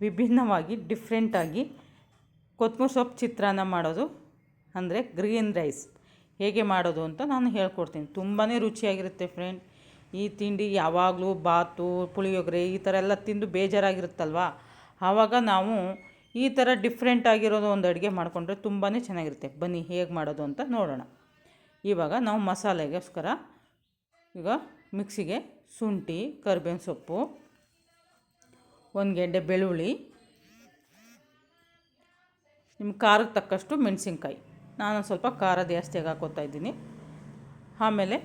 ವಿಭಿನ್ನವಾಗಿ ಡಿಫ್ರೆಂಟಾಗಿ ಕೊತ್ತಂಬರಿ ಸೊಪ್ಪು ಚಿತ್ರಾನ್ನ ಮಾಡೋದು ಅಂದರೆ ಗ್ರೀನ್ ರೈಸ್ ಹೇಗೆ ಮಾಡೋದು ಅಂತ ನಾನು ಹೇಳ್ಕೊಡ್ತೀನಿ. ತುಂಬಾ ರುಚಿಯಾಗಿರುತ್ತೆ ಫ್ರೆಂಡ್ ಈ ತಿಂಡಿ ಯಾವಾಗಲೂ ಬಾತು, ಪುಳಿಯೋಗರೆ ಈ ಥರ ಎಲ್ಲ ತಿಂದು ಬೇಜಾರಾಗಿರುತ್ತಲ್ವ? ಆವಾಗ ನಾವು ಈ ಥರ ಡಿಫ್ರೆಂಟ್ ಆಗಿರೋದು ಒಂದು ಅಡುಗೆ ಮಾಡಿಕೊಂಡ್ರೆ ತುಂಬಾ ಚೆನ್ನಾಗಿರುತ್ತೆ. ಬನ್ನಿ, ಹೇಗೆ ಮಾಡೋದು ಅಂತ ನೋಡೋಣ. ಇವಾಗ ನಾವು ಮಸಾಲೆಗೋಸ್ಕರ ಈಗ ಮಿಕ್ಸಿಗೆ ಶುಂಠಿ, ಕರಿಬೇವಿನ ಸೊಪ್ಪು ಒಂದು ಗೆಡ್ಡೆ ಬೆಳ್ಳುಳ್ಳಿ ನಿಮ್ಮ ಖಾರಕ್ಕೆ ತಕ್ಕಷ್ಟು ಮೆಣಸಿನ್ಕಾಯಿ. ನಾನು ಸ್ವಲ್ಪ ಖಾರ ಜಾಸ್ತಿಯಾಗಿ ಹಾಕೋತಾ ಇದ್ದೀನಿ. ಆಮೇಲೆ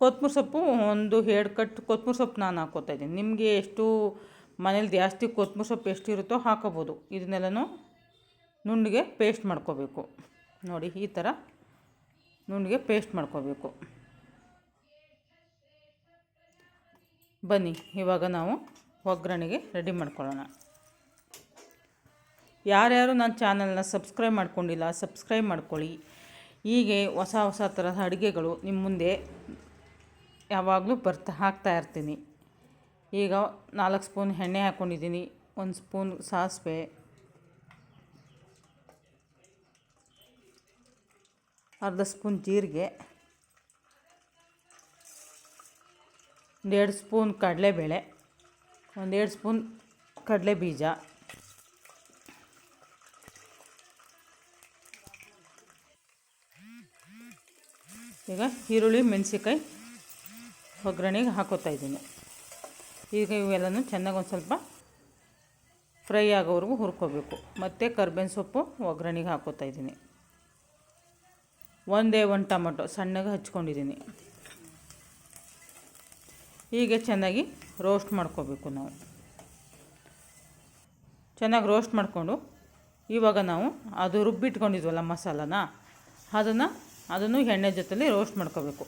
ಕೊತ್ತಂಬರಿ ಸೊಪ್ಪು ಒಂದು ಎರಡು ಕಟ್ಟು ಕೊತ್ತಂಬರಿ ಸೊಪ್ಪು ನಾನು ಹಾಕೋತಾ ಇದ್ದೀನಿ. ನಿಮಗೆ ಎಷ್ಟು ಮನೇಲಿ ಜಾಸ್ತಿ ಕೊತ್ತಂಬರಿ ಸೊಪ್ಪು ಎಷ್ಟು ಇರುತ್ತೋ ಹಾಕೋಬೋದು. ಇದನ್ನೆಲ್ಲನೂ ನುಣ್ಣಗೆ ಪೇಸ್ಟ್ ಮಾಡ್ಕೋಬೇಕು. ನೋಡಿ, ಈ ಥರ ನುಣ್ಣಗೆ ಪೇಸ್ಟ್ ಮಾಡ್ಕೋಬೇಕು. ಬನ್ನಿ, ಇವಾಗ ನಾವು ಒಗ್ಗರಣೆಗೆ ರೆಡಿ ಮಾಡ್ಕೊಳ್ಳೋಣ. ಯಾರ್ಯಾರು ನನ್ನ ಚಾನಲ್ನ ಸಬ್ಸ್ಕ್ರೈಬ್ ಮಾಡ್ಕೊಂಡಿಲ್ಲ ಸಬ್ಸ್ಕ್ರೈಬ್ ಮಾಡ್ಕೊಳ್ಳಿ. ಹೀಗೆ ಹೊಸ ಹೊಸ ಥರದ ಅಡುಗೆಗಳು ನಿಮ್ಮ ಮುಂದೆ ಯಾವಾಗಲೂ ಬರ್ತಾ, ಹಾಕ್ತಾ ಇರ್ತೀನಿ. ಈಗ ನಾಲ್ಕು ಸ್ಪೂನ್ ಎಣ್ಣೆ ಹಾಕ್ಕೊಂಡಿದ್ದೀನಿ, ಒಂದು ಸ್ಪೂನ್ ಸಾಸಿವೆ. ಅರ್ಧ ಸ್ಪೂನ್ ಜೀರಿಗೆ. ಒಂದೆರಡು ಸ್ಪೂನ್ ಕಡಲೆಬೇಳೆ. ಒಂದೆರಡು ಸ್ಪೂನ್ ಕಡಲೆ ಬೀಜ. ಈಗ ಈರುಳ್ಳಿ ಮೆಣಸಿಕಾಯಿ ಒಗ್ಗರಣೆಗೆ ಹಾಕೋತಾ ಇದ್ದೀನಿ. ಈಗ ಇವೆಲ್ಲನೂ ಚೆನ್ನಾಗಿ ಒಂದು ಸ್ವಲ್ಪ ಫ್ರೈ ಆಗೋವರೆಗೂ ಹುರ್ಕೋಬೇಕು. ಮತ್ತು ಕರ್ಬೇವಿನ ಸೊಪ್ಪು ಒಗ್ಗರಣೆಗೆ ಹಾಕೋತಾ ಇದ್ದೀನಿ. ಒಂದೇ ಒಂದು ಟೊಮೊಟೊ ಸಣ್ಣಗೆ ಹಚ್ಕೊಂಡಿದ್ದೀನಿ. ಹೀಗೆ ಚೆನ್ನಾಗಿ ರೋಸ್ಟ್ ಮಾಡ್ಕೋಬೇಕು ನಾವು. ಚೆನ್ನಾಗಿ ರೋಸ್ಟ್ ಮಾಡಿಕೊಂಡು ಇವಾಗ ನಾವು ಅದು ರುಬ್ಬಿಟ್ಕೊಂಡಿದ್ವಲ್ಲ ಮಸಾಲನ, ಅದನ್ನು ಅದನ್ನು ಎಣ್ಣೆ ಜೊತೆಲಿ ರೋಸ್ಟ್ ಮಾಡ್ಕೋಬೇಕು.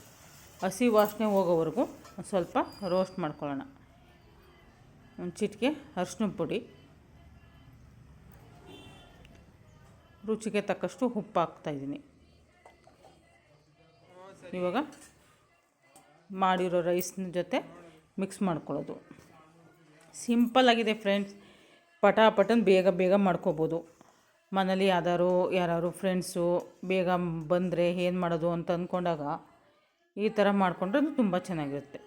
ಹಸಿ ವಾಸನೆ ಹೋಗೋವರೆಗೂ ಸ್ವಲ್ಪ ರೋಸ್ಟ್ ಮಾಡ್ಕೊಳ್ಳೋಣ. ಒಂದು ಚಿಟಿಕೆ ಅರಿಶಿನ ಪುಡಿ, ರುಚಿಗೆ ತಕ್ಕಷ್ಟು ಉಪ್ಪು ಹಾಕ್ತಾಯಿದ್ದೀನಿ ಇವಾಗ ಮಾಡಿರೋ ರೈಸ್ನ ಜೊತೆ ಮಿಕ್ಸ್ ಮಾಡ್ಕೊಳ್ಳೋದು. ಸಿಂಪಲ್ಲಾಗಿದೆ ಫ್ರೆಂಡ್ಸ್ ಪಟಾಪಟನ್ ಬೇಗ ಬೇಗ ಮಾಡ್ಕೋಬೋದು. ಮನೇಲಿ ಯಾರು ಫ್ರೆಂಡ್ಸು ಬೇಗ ಬಂದರೆ ಏನು ಮಾಡೋದು ಅಂತ ಅಂದ್ಕೊಂಡಾಗ ಈ ಥರ ಮಾಡಿಕೊಂಡ್ರೆ ತುಂಬ ಚೆನ್ನಾಗಿರುತ್ತೆ.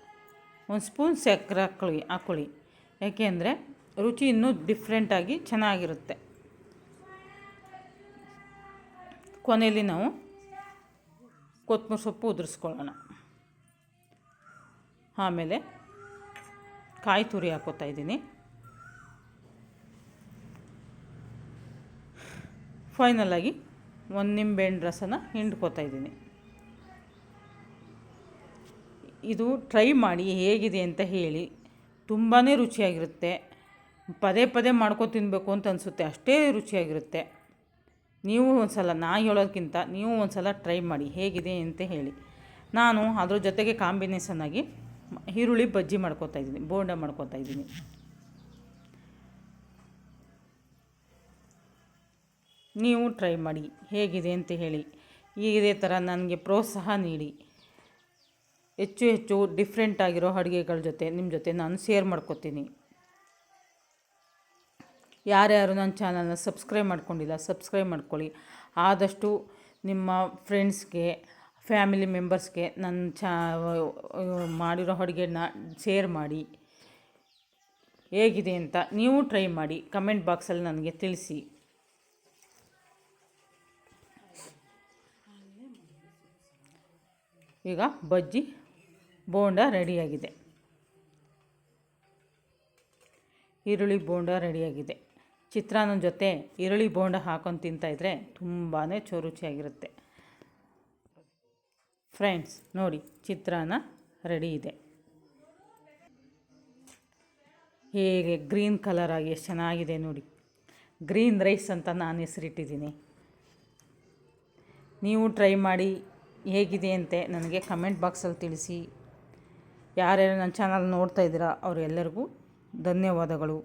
ಒಂದು ಸ್ಪೂನ್ ಸಕ್ಕರೆ ಹಾಕೊಳ್ಳಿ ಹಾಕೊಳ್ಳಿ ಯಾಕೆ ಅಂದರೆ ರುಚಿ ಇನ್ನೂ ಡಿಫ್ರೆಂಟಾಗಿ ಚೆನ್ನಾಗಿರುತ್ತೆ. ಕೊನೆಯಲ್ಲಿ ನಾವು ಕೊತ್ತಂಬರಿ ಸೊಪ್ಪು ಉದುರಿಸ್ಕೊಳ್ಳೋಣ. ಆಮೇಲೆ ಕಾಯಿ ತುರಿ ಹಾಕೋತಾ ಇದ್ದೀನಿ. ಫೈನಲಾಗಿ ಒಂದು ನಿಂಬೆಹಣ್ಣು ರಸನ ಹಿಂಡ್ಕೋತಾ ಇದ್ದೀನಿ. ಇದು ಟ್ರೈ ಮಾಡಿ ಹೇಗಿದೆ ಅಂತ ಹೇಳಿ ತುಂಬಾ ರುಚಿಯಾಗಿರುತ್ತೆ. ಪದೇ ಪದೇ ಮಾಡ್ಕೊ ತಿನ್ನಬೇಕು ಅಂತ ಅನಿಸುತ್ತೆ, ಅಷ್ಟೇ ರುಚಿಯಾಗಿರುತ್ತೆ. ನೀವು ಒಂದು ಸಲ ನಾ ಹೇಳೋದಕ್ಕಿಂತ ನೀವು ಒಂದು ಸಲ ಟ್ರೈ ಮಾಡಿ ಹೇಗಿದೆ ಅಂತ ಹೇಳಿ. ನಾನು ಅದ್ರ ಜೊತೆಗೆ ಕಾಂಬಿನೇಷನ್ನಾಗಿ ಈರುಳ್ಳಿ ಬಜ್ಜಿ ಮಾಡ್ಕೋತಾ ಇದ್ದೀನಿ, ಬೋಂಡ ಮಾಡ್ಕೋತಾ ಇದ್ದೀನಿ. ನೀವು ಟ್ರೈ ಮಾಡಿ, ಹೇಗಿದೆ ಅಂತ ಹೇಳಿ. ಇದೇ ಥರ ನನಗೆ ಪ್ರೋತ್ಸಾಹ ನೀಡಿ. ಹೆಚ್ಚು ಹೆಚ್ಚು ಡಿಫ್ರೆಂಟ್ ಆಗಿರೋ ಅಡುಗೆಗಳ ಜೊತೆ, ನಿಮ್ಮ ಜೊತೆ ನಾನು ಶೇರ್ ಮಾಡ್ಕೋತೀನಿ. ಯಾರ್ಯಾರು ನನ್ನ ಚಾನಲ್ನ ಸಬ್ಸ್ಕ್ರೈಬ್ ಮಾಡ್ಕೊಂಡಿಲ್ಲ, ಸಬ್ಸ್ಕ್ರೈಬ್ ಮಾಡ್ಕೊಳ್ಳಿ. ಆದಷ್ಟು ನಿಮ್ಮ ಫ್ರೆಂಡ್ಸ್ಗೆ ಫ್ಯಾಮಿಲಿ ಮೆಂಬರ್ಸ್ಗೆ ನನ್ನ ಚಾ ಮಾಡಿರೋ ಅಡುಗೆನ ಶೇರ್ ಮಾಡಿ. ಹೇಗಿದೆ ಅಂತ ನೀವು ಟ್ರೈ ಮಾಡಿ. ಕಮೆಂಟ್ ಬಾಕ್ಸಲ್ಲಿ ನನಗೆ ತಿಳಿಸಿ. ಈಗ ಬಜ್ಜಿ, ಬೋಂಡ ರೆಡಿಯಾಗಿದೆ. ಈರುಳ್ಳಿ ಬೋಂಡ ರೆಡಿಯಾಗಿದೆ. ಚಿತ್ರಾನ್ನ ಜೊತೆ ಈರುಳ್ಳಿ ಬೋಂಡ ಹಾಕೊಂಡು ತಿಂತಾಯಿದ್ರೆ ತುಂಬಾ ಚೋ ರುಚಿಯಾಗಿರುತ್ತೆ ಫ್ರೆಂಡ್ಸ್, ನೋಡಿ ಚಿತ್ರಾನ್ನ ರೆಡಿ ಇದೆ. ಹೇಗೆ ಗ್ರೀನ್ ಕಲರ್ ಆಗಿ ಎಷ್ಟು ಚೆನ್ನಾಗಿದೆ ನೋಡಿ. ಗ್ರೀನ್ ರೈಸ್ ಅಂತ ನಾನು ಹೆಸರಿಟ್ಟಿದ್ದೀನಿ. ನೀವು ಟ್ರೈ ಮಾಡಿ ಹೇಗಿದೆ ಅಂತೆ ನನಗೆ ಕಮೆಂಟ್ ಬಾಕ್ಸಲ್ಲಿ ತಿಳಿಸಿ. ಯಾರ್ಯಾರು ನನ್ನ ಚಾನಲ್ ನೋಡ್ತಾ ಇದ್ದೀರಾ, ಅವರೆಲ್ಲರಿಗೂ ಧನ್ಯವಾದಗಳು.